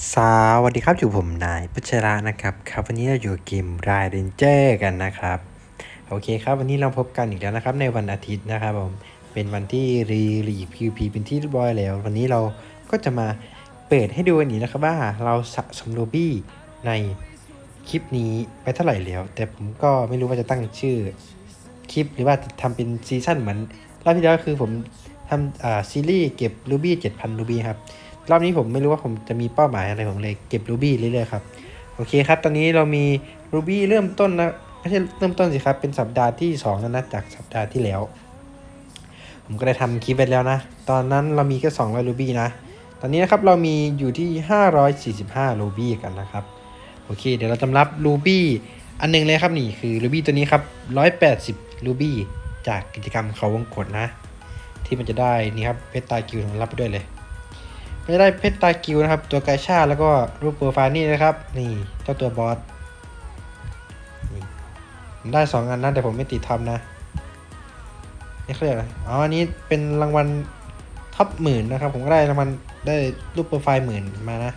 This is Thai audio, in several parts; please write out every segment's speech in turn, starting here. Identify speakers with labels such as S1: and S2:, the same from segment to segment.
S1: สวัสดีครับอยู่ผมนายพัชระนะครับครับวันนี้เราอยู่กับเกมรายเรนเจอร์กันนะครับโอเคครับวันนี้เราพบกันอีกแล้วนะครับในวันอาทิตย์นะครับผมเป็นวันที่รีลีพีพีเป็นที่เรียบร้อยแล้ว วันนี้เราก็จะมาเปิดให้ดูกันอีกนะครับว่าเราสะสมโรบี้ในคลิปนี้ไปเท่าไหร่แล้ว แต่ผมก็ไม่รู้ว่าจะตั้งชื่อคลิปหรือว่าจะทำเป็นซีซั่นเหมือนรอบที่แล้วคือผมทำอ่าซีรีส์เก็บรูบี้7,000รูบี้ครับ รอบนี้ผมไม่รู้ว่าผมจะมีเป้าหมายอะไรผมเลยเก็บรูบี้เรื่อยๆครับโอเคครับ ตอนนี้เรามีรูบี้เริ่มต้นนะไม่ใช่เริ่มต้นสิครับ เป็นสัปดาห์ที่2แล้วนะจากสัปดาห์ที่แล้ว ผมก็ได้ทำคลิปไปแล้วนะ ตอนนั้นเรามีแค่200รูบี้นะ ตอนนี้นะครับเรามีอยู่ที่ 545รูบี้กันนะครับโอเค เดี๋ยวเราจะรับรูบี้อันหนึงเลยครับนี่คือรูบี้ตัวนี้ครับ180รูบี้จากกิจกรรมเขาวงกดนะ ที่มันจะได้นี่ครับเพชรตาคิวของรับไปด้วยเลย ไม่ได้เพชรตากิวนะครับ ตัวไกชาแล้วก็รูปโปรไฟล์นี่นะครับ นี่เจ้าตัวบอสได้สองอันนะแต่ผมไม่ติดทำนะนี่เขาเรียกอะไรอ๋ออันนี้เป็นรางวัลท็อปหมื่นนะครับ ผมก็ได้รางวัลได้รูปโปรไฟล์หมื่นมานะ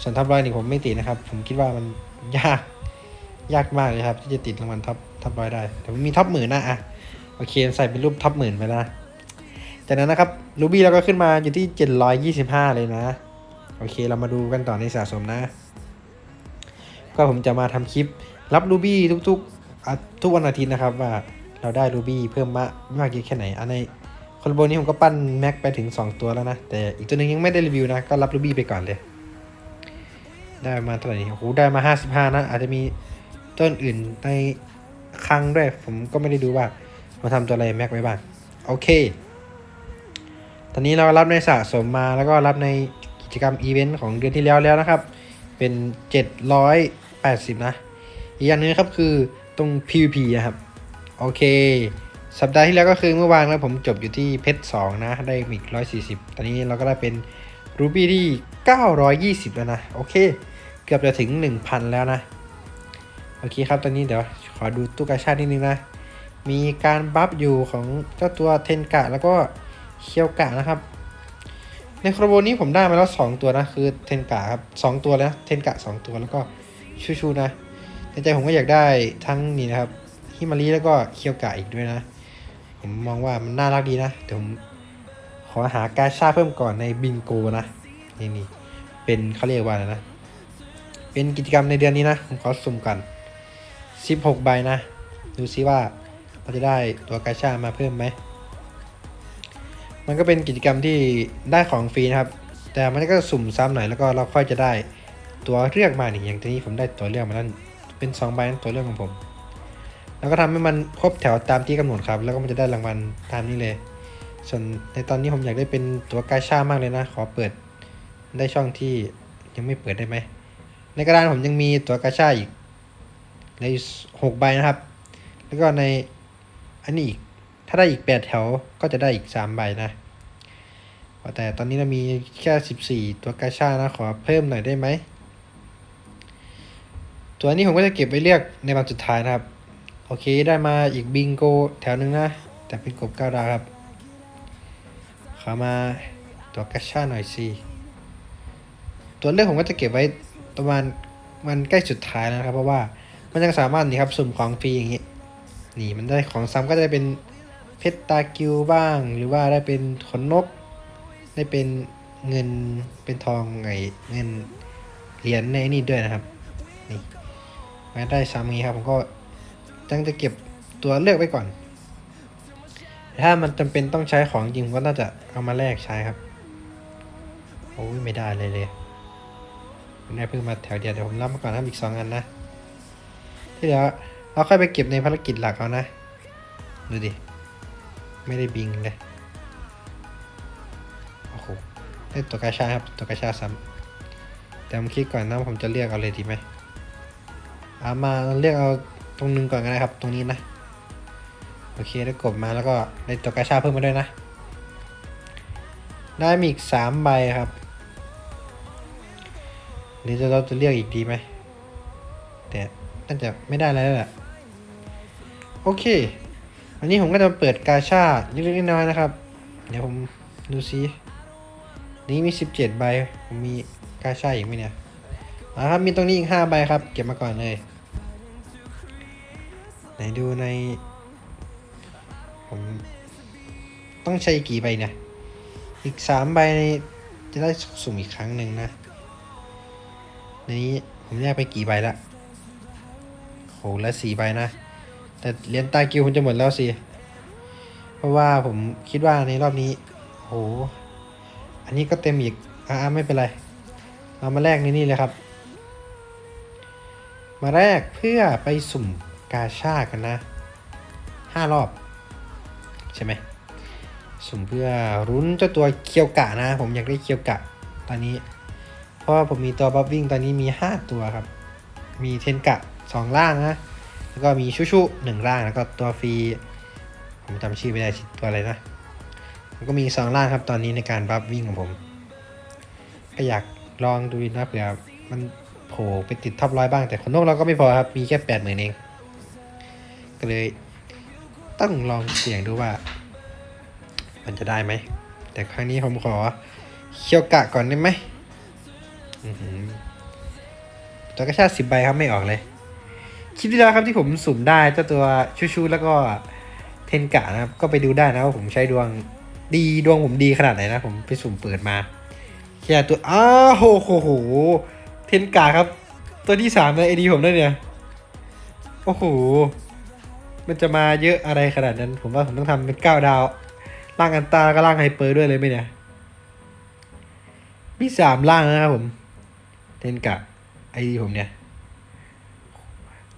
S1: ส่วนท็อปร้อยนี่ผมไม่ติดนะครับ ผมคิดว่ามันยากยากมากเลยครับ ที่จะติดรางวัลท็อปท็อปร้อยได้แต่มีท็อปหมื่นนะอะโอเคใส่เป็นรูปท็อปหมื่นไปแล้วนะ จากนั้นนะครับรูบี้เราก็ขึ้นมาอยู่ที่ 725 เลยนะ โอเคเรามาดูกันต่อในสะสมนะ ก็ผมจะมาทำคลิปรับรูบี้ทุกๆ ทุกวันอาทิตย์นะครับว่าเราได้รูบี้เพิ่มมามากเยอะแค่ไหน อันในคอนโบนี้ผมก็ปั้นแม็กไปถึง 2 ตัวแล้วนะ แต่อีกตัวหนึงยังไม่ได้รีวิวนะ ก็รับรูบี้ไปก่อนเลย ได้มาเท่าไหร่โอ้โหได้มา 55 นะ อาจจะมีต้นอื่นในคลังด้วย ผมก็ไม่ได้ดูว่ามาทำตัวอะไรแม็กไว้บ้าง โอเค ตอนนี้เรารับในสะสมมาแล้วก็รับในกิจกรรมอีเวนต์ของเดือนที่แล้วแล้วนะครับ เป็น 780 นะ อีกอย่างหนึงครับคือตรง PVP นะครับ โอเค สัปดาห์ที่แล้วก็คือเมื่อวานแล้วผมจบอยู่ที่เพชร2นะ ได้อีก140 ตอนนี้เราก็ได้เป็นรูบี้ที่ 920 แล้วนะ โอเค เกือบจะถึง 1,000 แล้วนะ โอเคครับ ตอนนี้เดี๋ยวขอดูตู้กาชาดนิดนึงนะ มีการบัฟอยู่ของเจ้าตัวเทนกะแล้วก็ เคียวกะนะครับ ในครโบนี้ผมได้มาแล้ว 2 ตัวนะ คือเทนกะครับสองตัวแล้วเทนกะ 2 ตัวแล้วก็ชูชูนะในใจผมก็อยากได้ทั้งนี้นะครับฮิมารีแล้วก็เคียวกะอีกด้วยนะ ผมมองว่ามันน่ารักดีนะเดี๋ยวผมขอหากาชาเพิ่มก่อนในบิงโกนะนี่นี่เป็นเขาเรียกว่าอะไรนะ เป็นกิจกรรมในเดือนนี้นะ ผมขอสุ่มกัน 16 ใบนะ ดูซิว่าเราจะได้ตัวกาชามาเพิ่มไหม มันก็เป็นกิจกรรมที่ได้ของฟรีนะครับ แต่มันก็สุ่มซ้ำหน่อยแล้วก็เราค่อยจะได้ตัวเลือกมาหนี่อย่างที่นี้ผมได้ตัวเลือกมาแล้วเป็น2ใบนั่นตัวเลือกของผม แล้วก็ทำให้มันครบแถวตามที่กำหนดครับ แล้วก็มันจะได้รางวัลตามนี้เลย ส่วนในตอนนี้ผมอยากได้เป็นตัวกาชามากเลยนะ ขอเปิดได้ช่องที่ยังไม่เปิดได้ไหม ในกระดานผมยังมีตัวกาชาอีกในหกใบนะครับ แล้วก็ในอันนี้อีก ถ้าได้อีก 8 แถวก็จะได้อีก 3 ใบนะ แต่ตอนนี้เรามีแค่ 14 ตัวกาชานะ ขอเพิ่มหน่อยได้ไหม ตัวนี้ผมก็จะเก็บไว้เลือกในวันสุดท้ายนะครับ โอเคได้มาอีกบิงโกแถวหนึ่งนะ แต่เป็นกบก้าดาวครับขอมาตัวกาชาหน่อยสิ ตัวเลือกผมก็จะเก็บไว้ประมาณมันใกล้สุดท้ายแล้วนะครับ เพราะว่ามันยังสามารถนี่ครับสุ่มของฟรีอย่างนี้ นี่มันได้ของซ้ำก็จะเป็น เพชรตากิวบ้าง หรือว่าได้เป็นขนนก ได้เป็นเงินเป็นทองไงเงินเหรียญในนี่ด้วยนะครับนี่มาได้ซ้ำอย่างนี้ครับผมก็จังจะเก็บตัวเลือกไว้ก่อน ถ้ามันจำเป็นต้องใช้ของจริงผมก็น่าจะเอามาแลกใช้ครับโอ้ยไม่ได้เลยเลยผมได้เพิ่งมาแถวเดียวเดี๋ยวผมรับมาก่อนครับอีกสองอันนะที่เหลือเราค่อยไปเก็บในภารกิจหลักเอานะ ดูดิ ไม่ได้บิงเลยโอ้โหได้ตัวกาชาครับตัวกาชาซ้ำแต่ผมคิดก่อนนะผมจะเลือกเอาเลยดีไหมเอามาเลือกเอาตรงนึงก่อนก็ได้ครับ ตรงนี้นะโอเคได้กบมาแล้วก็ได้ตัวกาชาเพิ่มมาด้วยนะ ได้มีอีกสามใบครับหรือจะเราจะเลือกอีกดีไหมแต่น่าจะไม่ได้แล้วแหละโอเค วันนี้ผมก็จะเปิดกาชาเล็กๆน้อยๆนะครับ เดี๋ยวผมดูซินี้มี 17 ใบ ผมมีกาช่อีกไหมเนี่ยมาครับ มีตรงนี้อีกห้าใบครับ เก็บมาก่อนเลย ไหนดูใน ผมต้องใช้กี่ใบเนี่ย อีกสามใบจะได้สุ่มอีกครั้งหนึ่งนะ ในนี้ผมแยกไปกี่ใบละโหละสี่ใบนะ แต่เหรียญตากิวผมจะหมดแล้วสิ เพราะว่าผมคิดว่าในรอบนี้โห อันนี้ก็เต็มอีก อ่าไม่เป็นไร เรามาแลกในนี่เลยครับ มาแลกเพื่อไปสุ่มกาชากันนะห้ารอบ ใช่ไหม สุ่มเพื่อรุ้นเจ้าตัวเคียวกะนะ ผมอยากได้เคียวกะตอนนี้ เพราะว่าผมมีตัวบัฟวิ่งตอนนี้มี 5 ตัวครับ มีเทนกะ 2 ล่างนะ แล้วก็มีชุชุหนึ่งล่างแล้วก็ตัวฟรีผมจำชื่อไม่ได้ชื่อตัวอะไรนะแล้วก็มี2ล่างครับตอนนี้ในการบัฟวิ่งของผม ก็อยากลองดูนะเผื่อมันโผล่ไปติดท็อปร้อยบ้างแต่คนนอกเราก็ไม่พอครับ มีแค่แปดหมื่นเอง ก็เลยต้องลองเสี่ยงดูว่า มันจะได้ไหม แต่ครั้งนี้ผมขอเคี่ยวกะก่อนได้ไหมตัวกระชาสิบใบครับไม่ออกเลย คลิปที่แล้วครับที่ผมสุ่มได้เจ้าตัวชูชูแล้วก็เทนกะนะครับ ก็ไปดูได้นะว่าผมใช้ดวงดีดวงผมดีขนาดไหนนะ ผมไปสุ่มเปิดมาแค่ตัวอ้าโหโหโหเทนกะครับ ตัวที่สามในไอดีผมด้วยเนี่ยโอ้โหมันจะมาเยอะอะไรขนาดนั้น ผมว่าผมต้องทำเป็นเก้าดาวล่างอันตาก็ล่างไฮเปอร์ด้วยเลยไหมเนี่ยมีสามล่างนะครับผม เทนกะไอดีผมเนี่ย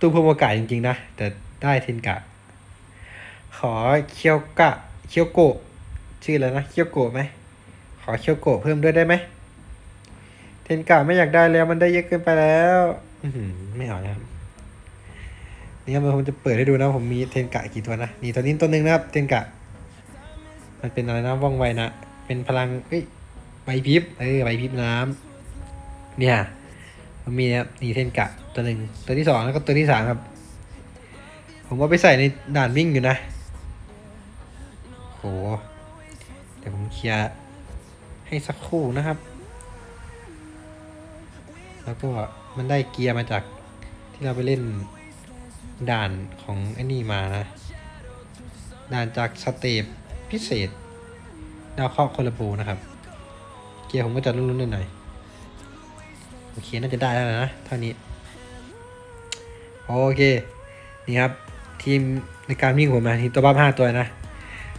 S1: ตู้เพิ่มโอกาสจริงๆนะ แต่ได้เทนกะ ขอเคียวกะเคียวโกะชื่ออะไรนะเคียวโกะไหมขอเคียวโกะเพิ่มด้วยได้ไหมเทนกะไม่อยากได้แล้วมันได้เยอะเกินไปแล้วอืไม่เอานะครับนี่ครับผมจะเปิดให้ดูนะผมมีเทนกะกี่ตัวนะนี่ตัวนี้ตัวหนึ่งนะครับเทนกะ มันเป็นอะไรนะว่องไวนะเป็นพลังเอ้ยใบพิบเออใบพิบน้ำเนี่ย มันมีนะครับนี่เทนกะตัวหนึ่งตัวที่สองแล้วก็ตัวที่สามครับ ผมว่าไปใส่ในด่านวิ่งอยู่นะโหเดี๋ยวผมเคลียร์ให้สักครู่นะครับ แล้วก็มันได้เกียร์มาจากที่เราไปเล่นด่านของไอ้นี่มานะ ด่านจากสเตปพิเศษดาวเคราะห์โคลาบูนะครับ เกียร์ผมก็จะรุ่นๆหน่อยๆ โอเคน่าจะได้แล้วนะเท่านี้ โอเค นี่ครับ ทีมในการวิ่งผมนะทีมตัวบ้าห้าตัวนะ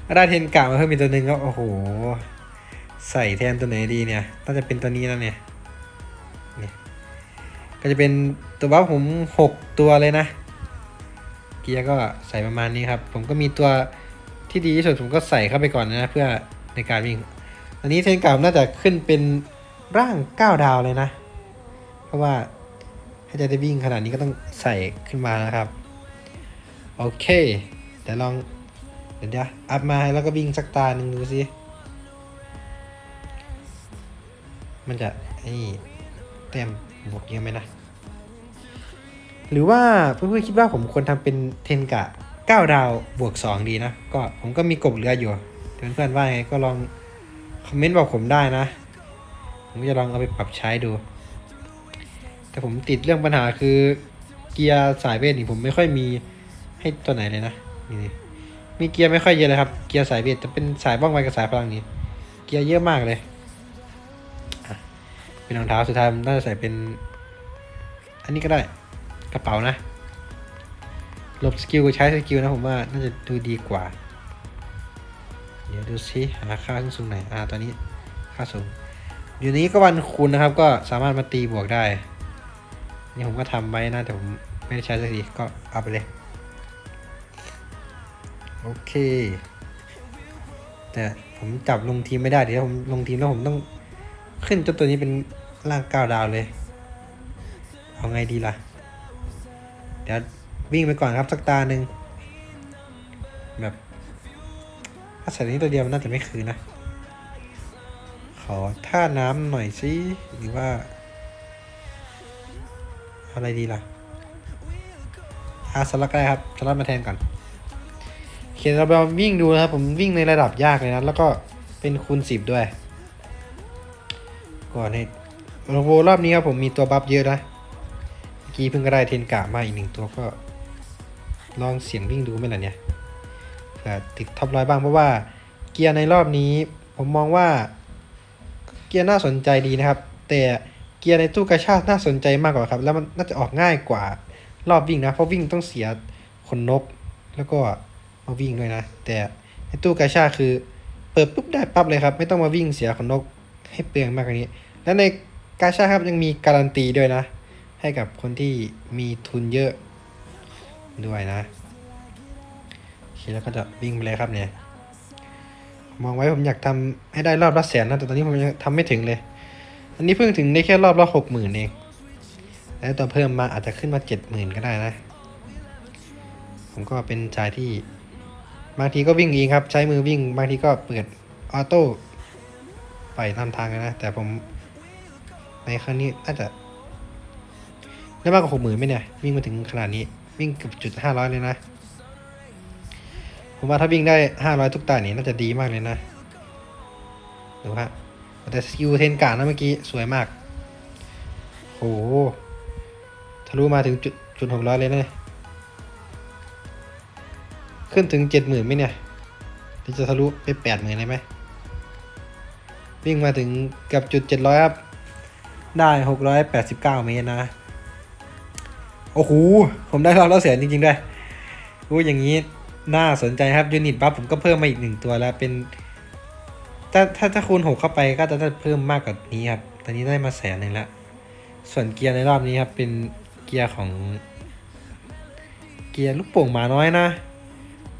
S1: ก็ได้เทนกะมาเพิ่มอีกตัวหนึ่งก็โอ้โห ใส่แทนตัวไหนดีเนี่ยน่าจะเป็นตัวนี้แล้วเนี่ยนี่ก็จะเป็นตัวบ้าผมหกตัวเลยนะ เกียร์ก็ใส่ประมาณนี้ครับ ผมก็มีตัวที่ดีที่สุดผมก็ใส่เข้าไปก่อนนะเพื่อในการวิ่งอันนี้เทนกาผมน่าจะขึ้นเป็นร่าง 9 ดาวเลยนะ ราะว่าถ้าจะได้วิ่งขนาดนี้ก็ต้องใส่ขึ้นมานะครับ โอเคเดี๋ยวลองเดี๋ยวอัพมาแล้วก็วิ่งสักตาหนึ่งดูสิมันจะไอ้นี่เต็มบวกเยอะไหมนะ หรือว่าเพื่อนๆคิดว่าผมควรทำเป็นเทนกะ9ดาวบวก 2 ดีนะ ก็ผมก็มีกบเหลืออยู่เพื่อนๆว่าไงก็ลองคอมเมนต์บอกผมได้นะ ผมจะลองเอาไปปรับใช้ดู แต่ผมติดเรื่องปัญหาคือเกียร์สายเวทนี่ผมไม่ค่อยมีให้ตัวไหนเลยนะนี่มีเกียร์ไม่ค่อยเยอะเลยครับ เกียร์สายเวทจะเป็นสายบ้องไวกับสายพลังนี่เกียร์เยอะมากเลยเป็นรองเท้าสุดท้ายน่าจะใส่เป็น อันนี้ก็ได้กระเป๋านะลบสกิลกับใช้สกิลนะผมว่าน่าจะดูดีกว่า เดี๋ยวดูซิหาค่าขึ้นสูงไหนอ่าตอนนี้ค่าสูงอยู่นี้ก็วันคูณนะครับ ก็สามารถมาตีบวกได้ นี่ผมก็ทำไว้นะแต่ผมไม่ได้ใช้สักทีก็เอาไปเลย โอเค แต่ผมจับลงทีมไม่ได้เดี๋ยวผมลงทีมแล้วผมต้องขึ้นเจ้าตัวนี้เป็นร่างก้าดาวเลย เอาไงดีล่ะ เดี๋ยววิ่งไปก่อนครับสักตาหนึ่งแบบถ้าใส่นี้ตัวเดียวน่าจะไม่คืนนะ ขอท่าน้ำหน่อยสิหรือว่า อะไรดีล่ะอาสลักได้ครับสลัดมาแทนก่อนเขียนเราไปวิ่งดูนะครับ ผมวิ่งในระดับยากเลยนะ แล้วก็เป็นคูณสิบด้วย ก่อนให้โลโวรอบนี้ครับผมมีตัวบัฟเยอะนะเมื่อกี้เพิ่งก็ได้เทนกะมาอีกหนึ่งตัวก็ ลองเสียงวิ่งดูไหมล่ะเนี่ยเผื่อติดท็อปร้อยบ้างเพราะว่าเกียร์ในรอบนี้ ผมมองว่าเกียร์น่าสนใจดีนะครับ แต่ กียร์ในตู้กระชากน่าสนใจมากกว่าครับ แล้วมันน่าจะออกง่ายกว่ารอบวิ่งนะ เพราะวิ่งต้องเสียขนนก แล้วก็มาวิ่งด้วยนะ แต่ในตู้กระชากคือ เปิดปุ๊บได้ปั๊บเลยครับ ไม่ต้องมาวิ่งเสียขนนกให้เปลืองมากกว่านี้ และในกาชาครับยังมีการันตีด้วยนะ ให้กับคนที่มีทุนเยอะด้วยนะโอเคแล้วก็จะวิ่งไปเลยครับเนี่ย มองไว้ผมอยากทำให้ได้รอบละแสนนะแต่ตอนนี้ผมยังทำไม่ถึงเลย อันนี้เพิ่งถึงได้แค่รอบละหกหมื่นเอง แล้วตัวเพิ่มมาอาจจะขึ้นมาเจ็ดหมื่นก็ได้นะ ผมก็เป็นชายที่ บางทีก็วิ่งเองครับ ใช้มือวิ่ง บางทีก็เปิดออโต้ไปตามทางนะ แต่ผมในครั้งนี้น่าจะได้มากกว่าหกหมื่นไหมเนี่ย วิ่งมาถึงขนาดนี้ วิ่งเกือบจุดห้าร้อยเลยนะ ผมว่าถ้าวิ่งได้ห้าร้อยทุกตานี่น่าจะดีมากเลยนะ ดูฮะ แต่สกิลเทนการ์ดนะเมื่อกี้ สวยมาก โห ทะลุมาถึงจุดจุดหกร้อยเลยนะขึ้นถึงเจ็ดหมื่นไหมเนี่ยที่จะทะลุไปแปดหมื่นเลยไหม วิ่งมาถึงกับจุดเจ็ดร้อยครับ ได้หกร้อยแปดสิบเก้าเมตรนะ โอ้โห ผมได้รอบละแสนจริงๆด้วยโอ้อย่างนี้น่าสนใจครับยูนิตบัฟผมก็เพิ่มมาอีกหนึ่งตัวแล้วเป็น ถ้าถ้าถ้าคูณหกเข้าไปก็จะได้เพิ่มมากกว่านี้ครับ ตอนนี้ได้มาแสนหนึ่งแล้วส่วนเกียร์ในรอบนี้ครับ เป็นเกียร์ของ เกียร์ลูกโป่งหมาน้อยนะ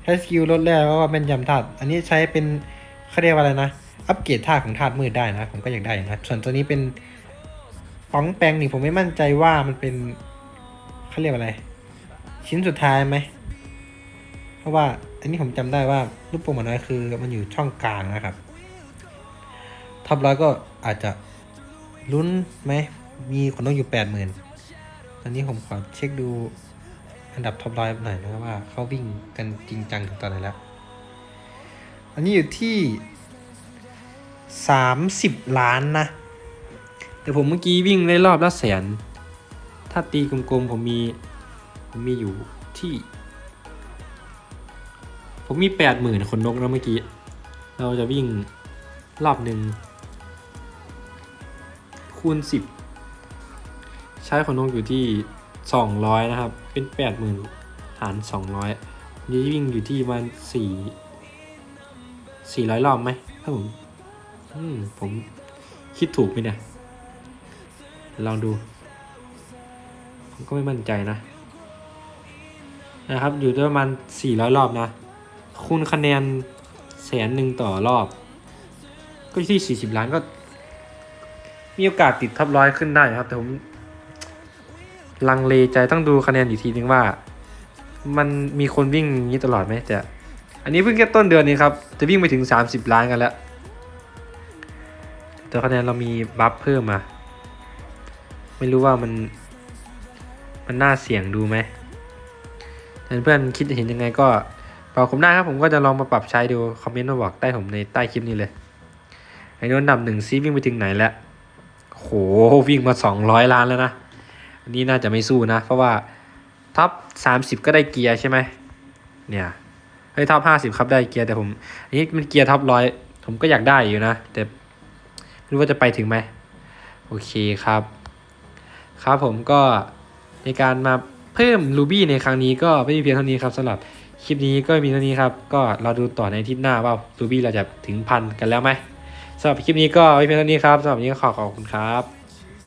S1: ใช้สกิลลดแรกแล้วก็เป็นยำธาตุอันนี้ใช้เป็นเขาเรียกว่าอะไรนะ อัปเกรดธาตุของธาตุมืดได้นะ ผมก็อยากได้นะส่วนตัวนี้เป็นป๋องแปงนี่ผมไม่มั่นใจว่ามันเป็นเขาเรียกว่าอะไร ชิ้นสุดท้ายไหม เพราะว่าอันนี้ผมจำได้ว่าลูกโป่งหมาน้อยคือ มันอยู่ช่องกลางนะครับ ท็อปร้อยก็อาจจะลุ้นไหม มีคนต้องอยู่แปดหมื่นตอนนี้ผมขอเช็คดูอันดับท็อปร้อยหน่อยนะครับว่าเขาวิ่งกันจริงจังถึงตอนไหนแล้ว อันนี้อยู่ที่สามสิบล้านนะ แต่ผมเมื่อกี้วิ่งได้รอบละแสน ถ้าตีกลมๆผมมี ผมมีอยู่ที่ ผมมีแปดหมื่นคนนกแล้วเมื่อกี้ เราจะวิ่งรอบหนึ่ง คูณสิบใช้คนนกอยู่ที่สองร้อยนะครับ เป็นแปดหมื่นหารสองร้อยนี่วิ่งอยู่ที่ประมาณสี่สี่ร้อยรอบไหมถ้าผมผมคิดถูกไหมเนี่ยลองดู ผมก็ไม่มั่นใจนะ นะครับ อยู่ที่ประมาณสี่ร้อยรอบนะ คูณคะแนนแสนหนึ่งต่อรอบ ก็ที่สี่สิบล้านก็ มีโอกาสติดท็อปร้อยขึ้นได้ครับ แต่ผมลังเลใจต้องดูคะแนนอีกทีนึงว่า มันมีคนวิ่งอย่างนี้ตลอดไหมแต่อันนี้เพิ่งแค่ต้นเดือนนี้ครับ จะวิ่งไปถึง 30 ล้านกันแล้ว แต่คะแนนเรามีบัฟเพิ่มมาไม่รู้ว่ามัน มันน่าเสี่ยงดูไหมเพื่อนคิดเห็นยังไงก็บอกผมได้ครับผมก็จะลองมาปรับใช้ดู คอมเมนต์มาบอกใต้ผมในใต้คลิปนี้เลยไอ้นนอันดับหนึ่งซีวิ่งไปถึงไหนแล้ว โหวิ่งมา 200 ล้านแล้วนะอันนี้น่าจะไม่สู้นะ เพราะว่าท็อป30 ก็ได้เกียร์ใช่ไหมเนี่ยเฮ้ยท็อป50 ครับได้เกียร์แต่ผมอันนี้มันเกียร์ท็อปร้อยผมก็อยากได้อยู่นะ แต่ไม่รู้ว่าจะไปถึงไหมโอเคครับ ครับผมก็ในการมาเพิ่มรูบี้ในครั้งนี้ก็ไม่มีเพียงเท่านี้ครับสำหรับคลิปนี้ก็มีเท่านี้ครับ ก็เราดูต่อในทิตย์หน้าว่ารูบี้เราจะถึงพันกันแล้วไหม สำหรับคลิปนี้ก็ไว้เพียงเท่านี้ครับสำหรับวันนี้ก็ขอขอบคุณครับ